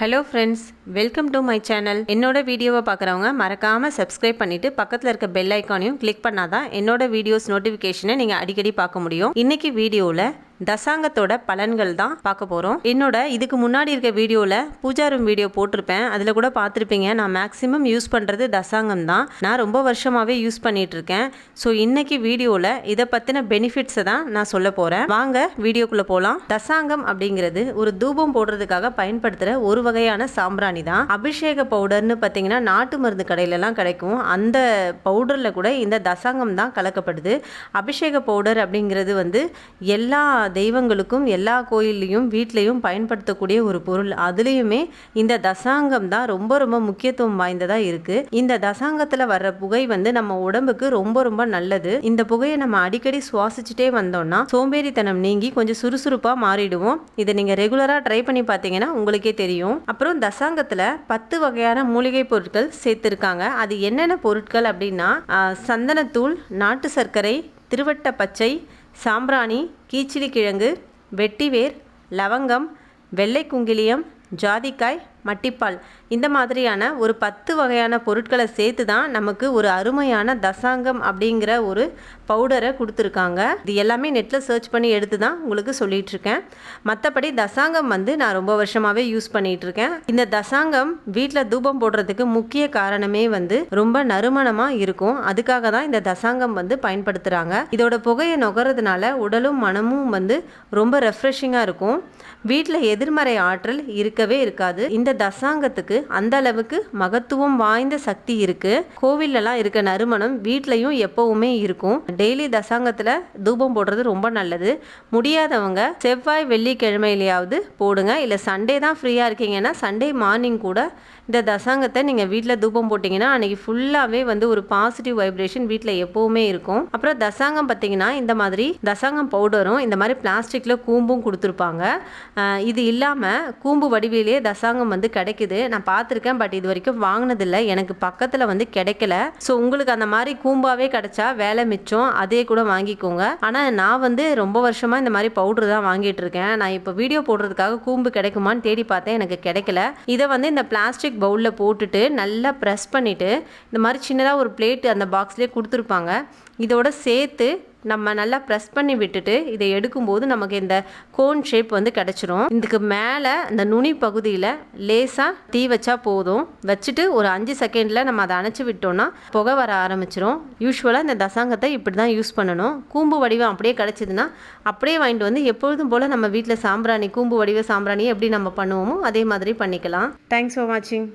Hello friends welcome to my channel என்னோட வீடியோவை பார்க்குறவங்க மறக்காமல் சப்ஸ்கிரைப் பண்ணிவிட்டு பக்கத்தில் இருக்க பெல் ஐக்கானையும் கிளிக் பண்ணாதான் என்னோட வீடியோஸ் நோட்டிஃபிகேஷனை நீங்கள் அடிக்கடி பார்க்க முடியும். இன்றைக்கி வீடியோவில் தசாங்கத்தோட பலன்கள் தான் பார்க்க போகிறோம் என்னோட இதுக்கு முன்னாடி இருக்க வீடியோவில் பூஜா ரூம் வீடியோ போட்டிருப்பேன். அதில் கூட பார்த்துருப்பீங்க நான் மேக்ஸிமம் யூஸ் பண்ணுறது தசாங்கம் தான். நான் ரொம்ப வருஷமாகவே யூஸ் பண்ணிகிட்ருக்கேன் இருக்கேன். ஸோ இன்னைக்கு வீடியோவில் இதை பற்றின பெனிஃபிட்ஸை தான் நான் சொல்ல போகிறேன் வாங்க வீடியோக்குள்ளே போகலாம் தசாங்கம் அப்படிங்கிறது ஒரு தூபம் போடுறதுக்காக பயன்படுத்துகிற ஒரு வகையான சாம்பிராணி தான். அபிஷேக பவுடர்னு பார்த்தீங்கன்னா நாட்டு மருந்து கடையிலலாம் கிடைக்கும். அந்த பவுடரில் கூட இந்த தசாங்கம் தான் கலக்கப்படுது. அபிஷேக பவுடர் அப்படிங்கிறது வந்து எல்லா தெய்வங்களுக்கும் எல்லா கோயில்லையும் வீட்லேயும் பயன்படுத்தக்கூடிய ஒரு பொருள். அதுலேயுமே இந்த தசாங்கம் தான் ரொம்ப ரொம்ப முக்கியத்துவம் வாய்ந்ததாக இருக்குது இந்த தசாங்கத்தில் வர்ற புகை வந்து நம்ம உடம்புக்கு ரொம்ப ரொம்ப நல்லது. இந்த புகையை நம்ம அடிக்கடி சுவாசிச்சுட்டே வந்தோம்னா சோம்பேறித்தனம் நீங்கி கொஞ்சம் சுறுசுறுப்பாக மாறிடுவோம். இதை நீங்கள் ரெகுலராக ட்ரை பண்ணி பார்த்தீங்கன்னா உங்களுக்கே தெரியும். அப்புறம் தசாங்கத்தில் பத்து வகையான மூலிகை பொருட்கள் சேர்த்துருக்காங்க. அது என்னென்ன பொருட்கள் அப்படின்னா சந்தனத்தூள் நாட்டு சர்க்கரை திருவட்ட பச்சை சாம்பிராணி கீச்சிலி கிழங்கு வெட்டிவேர் லவங்கம் வெள்ளை குங்கிலியம் ஜாதிக்காய் மட்டிப்பால். இந்த மாதிரியான ஒரு பத்து வகையான பொருட்களை சேர்த்து தான் நமக்கு ஒரு அருமையான தசாங்கம் அப்படிங்கிற ஒரு பவுடரை கொடுத்துருக்காங்க. இது எல்லாமே நெட்டில் சர்ச் பண்ணி எடுத்து தான் உங்களுக்கு சொல்லிட்டு இருக்கேன் மற்றபடி தசாங்கம் வந்து நான் ரொம்ப வருஷமாகவே யூஸ் பண்ணிகிட்டு இருக்கேன் இந்த தசாங்கம் வீட்டில் தூபம் போடுறதுக்கு முக்கிய காரணமே வந்து ரொம்ப நறுமணமாக இருக்கும். அதுக்காக தான் இந்த தசாங்கம் வந்து பயன்படுத்துகிறாங்க இதோட புகையை நுகர்றதுனால உடலும் மனமும் வந்து ரொம்ப ரெஃப்ரெஷிங்காக இருக்கும். வீட்டில் எதிர்மறை ஆற்றல் இருக்கவே இருக்காது. இந்த தசாங்கத்துக்கு அந்த அளவுக்கு மகத்துவம் வாய்ந்த சக்தி இருக்கு. கோவில்லலாம் இருக்க நறுமணம் வீட்லயும் எப்பவுமே இருக்கும். டெய்லி தசாங்கத்தில் தூபம் போடுறது ரொம்ப நல்லது. முடியாதவங்க செவ்வாய் வெள்ளிக்கிழமையிலையாவது போடுங்க. இல்லை சண்டே தான் ஃப்ரீயாக இருக்கீங்கன்னா சண்டே மார்னிங் கூட இந்த தசாங்கத்தை நீங்கள் வீட்டில் தூபம் போட்டிங்கன்னா அன்றைக்கி ஃபுல்லாகவே வந்து ஒரு பாசிட்டிவ் வைப்ரேஷன் வீட்டில் எப்போவுமே இருக்கும். அப்புறம் தசாங்கம் பார்த்தீங்கன்னா இந்த மாதிரி தசாங்கம் பவுடரும் இந்த மாதிரி பிளாஸ்டிக்கில் கூம்பும் கொடுத்துருப்பாங்க. இது இல்லாமல் கூம்பு வடிவிலேயே தசாங்கம் வந்து கிடைக்குது. நான் பார்த்துருக்கேன் பட் இது வரைக்கும் வாங்கினதில்லை. எனக்கு பக்கத்தில் வந்து கிடைக்கல. ஸோ உங்களுக்கு அந்த மாதிரி கூம்பாவே கிடைச்சா வேலை மிச்சம். அதே கூட வாங்கிக்கோங்க. ஆனால் நான் வந்து ரொம்ப வருஷமாக இந்த மாதிரி பவுடர் தான் வாங்கிட்டு இருக்கேன். நான் இப்போ வீடியோ போடுறதுக்காக கூம்பு கிடைக்குமான்னு தேடி பார்த்தேன். எனக்கு கிடைக்கல. இதை வந்து இந்த பிளாஸ்டிக் பவுலில் போட்டுட்டு நல்லா ப்ரெஸ் பண்ணிவிட்டு இந்த மாதிரி சின்னதாக ஒரு பிளேட் அந்த பாக்ஸ்லேயே கொடுத்துருப்பாங்க. இதோட சேர்த்து நம்ம நல்லா ப்ரெஸ் பண்ணி விட்டுட்டு இதை எடுக்கும்போது நமக்கு இந்த கோன் ஷேப் வந்து கிடச்சிரும். இதுக்கு மேலே இந்த நுனி பகுதியில் லேசாக தீ வச்சா போதும். வச்சுட்டு ஒரு அஞ்சு செகண்டில் நம்ம அதை அணைச்சி விட்டோம்னா புகை வர ஆரம்பிச்சிரும். யூஸ்வலாக இந்த தசாங்கத்தை இப்படி தான் யூஸ் பண்ணணும். கூம்பு வடிவம் அப்படியே கிடச்சிதுன்னா அப்படியே வாங்கிட்டு வந்து எப்பொழுதும் போல் நம்ம வீட்டில் சாம்பிராணி கூம்பு வடிவ சாம்பிராணி எப்படி நம்ம பண்ணுவோமோ அதே மாதிரி பண்ணிக்கலாம். தேங்க்ஸ் ஃபார் வாட்சிங்